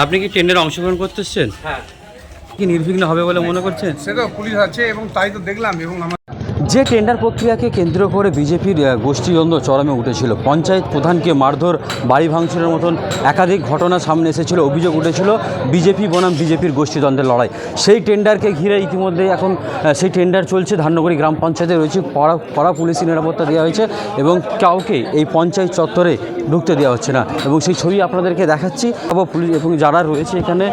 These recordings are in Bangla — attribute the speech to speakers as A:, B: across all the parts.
A: আপনি কি টেন্ডারে অংশগ্রহণ করতেছেন? এসছেন
B: হ্যাঁ।
A: কি নির্বিঘ্ন হবে বলে মনে করছেন?
C: সে তো পুলিশ আছে এবং তাই তো দেখলাম এবং আমার
A: যে টেন্ডার প্রক্রিয়াকে কেন্দ্র করে বিজেপির গোষ্ঠীদ্বন্দ্ব চরমে উঠেছিল। পঞ্চায়েত প্রধানকে মারধর, বাড়ি ভাঙচুরের মতন একাধিক ঘটনা সামনে এসেছিল, অভিযোগ উঠেছিল বিজেপি বনাম বিজেপির গোষ্ঠীদ্বন্দ্বের লড়াই। সেই টেন্ডারকে ঘিরে ইতিমধ্যে এখন সেই টেন্ডার চলছে। ধান্যগড়ি গ্রাম পঞ্চায়েতে রয়েছে কড়া কড়া পুলিশি নিরাপত্তা দেওয়া হয়েছে এবং কাউকে এই পঞ্চায়েত চত্বরে ঢুকতে দেওয়া হচ্ছে না। এবং সেই ছবি আপনাদেরকে দেখাচ্ছি। পুলিশ, এবং যারা রয়েছে এখানে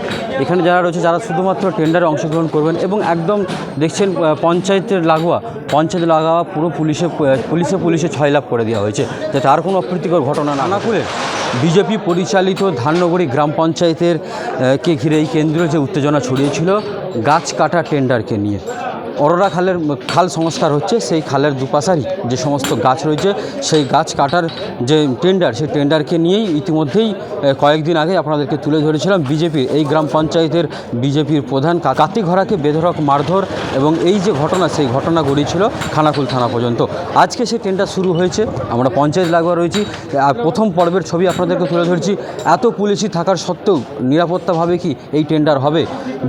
A: এখানে যারা রয়েছে, যারা শুধুমাত্র টেন্ডারে অংশগ্রহণ করবেন এবং একদম দেখছেন পঞ্চায়েতের লাগোয়া পঞ্চায়েত লাগাওয়া পুরো পুলিশে পুলিশে পুলিশে ছয় লাভ করে দেওয়া হয়েছে। যাতে আর কোনো অপ্রীতিকর ঘটনা না না করে বিজেপি পরিচালিত ধাননগরী গ্রাম পঞ্চায়েতের কে ঘিরে এই কেন্দ্র যে উত্তেজনা ছড়িয়েছিল গাছ কাটা টেন্ডারকে নিয়ে। অরোরা খালের খাল সংস্কার হচ্ছে, সেই খালের দুপাশারই যে সমস্ত গাছ রয়েছে, সেই গাছ কাটার যে টেন্ডার সেই টেন্ডারকে নিয়েই ইতিমধ্যেই কয়েকদিন আগে আপনাদেরকে তুলে ধরেছিলাম বিজেপির এই গ্রাম পঞ্চায়েতের বিজেপির প্রধান কার্তিক ঘরাকে বেধরক মারধর এবং এই যে ঘটনা, সেই ঘটনা গড়িয়েছিল খানাকুল থানা পর্যন্ত। আজকে সেই টেন্ডার শুরু হয়েছে, আমরা পঞ্চায়েত লাগোয়া রয়েছি, আর প্রথম পর্বের ছবি আপনাদেরকে তুলে ধরছি। এত পুলিশি থাকার সত্ত্বেও নিরাপত্তাভাবে কি এই টেন্ডার হবে?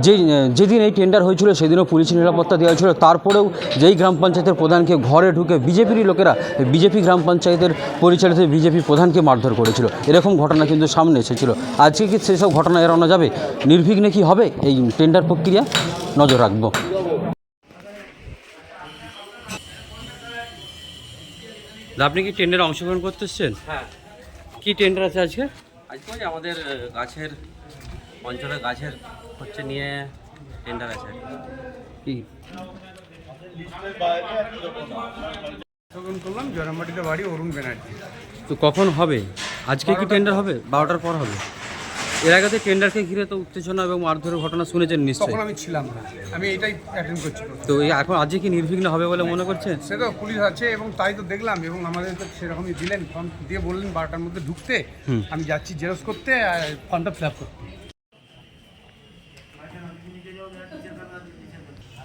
A: যে যেদিন এই টেন্ডার হয়েছিল, সেদিনও পুলিশি নিরাপত্তা দেওয়া হয়েছিল তারপরেও যেই গ্রাম পঞ্চায়েতের প্রধানকে ঘরে ঢুকে বিজেপিরই লোকেরা বিজেপি গ্রাম পঞ্চায়েতের পরিচালিত বিজেপি প্রধানকে মারধর করেছিল। এরকম ঘটনা কিন্তু সামনে এসেছিল। আজকে কি সেসব ঘটনা এড়ানো যাবে? নির্বিঘ্নে কি হবে? এই টেন্ডার প্রক্রিয়া নজর রাখব। আপনি কি টেন্ডারে অংশগ্রহণ করতে এসছেন?
B: হ্যাঁ।
A: কি টেন্ডার আছে আজকে?
B: আজকে আমাদের গাছের অঞ্চলের গাছের হচ্ছে নিয়ে টেন্ডার আছে। কি।
C: করলাম বাড়ি অরুণ ব্যানার্জি
A: তো কখন হবে? আজকে কি টেন্ডার হবে? বারোটার পর হবে। এর আগে তো টেন্ডারকে ঘিরে তো উত্তেজনা এবং মারধরের ঘটনা শুনেছেন নিশ্চয়ই।
C: তখন আমি ছিলাম না। আমি এটাই অ্যাটেন্ড করছি
A: তো এই এখন আজকে কি নির্বিঘ্ন হবে বলে মনে করছেন?
C: সে তো পুলিশ আছে এবং তাই তো দেখলাম এবং আমাদের তো সেরকমই দিলেন। ফর্ম দিয়ে বললেন বারোটার মধ্যে ঢুকতে। আমি যাচ্ছি জেরক্স করতে আর ফর্মটা ফিল আপ করতে।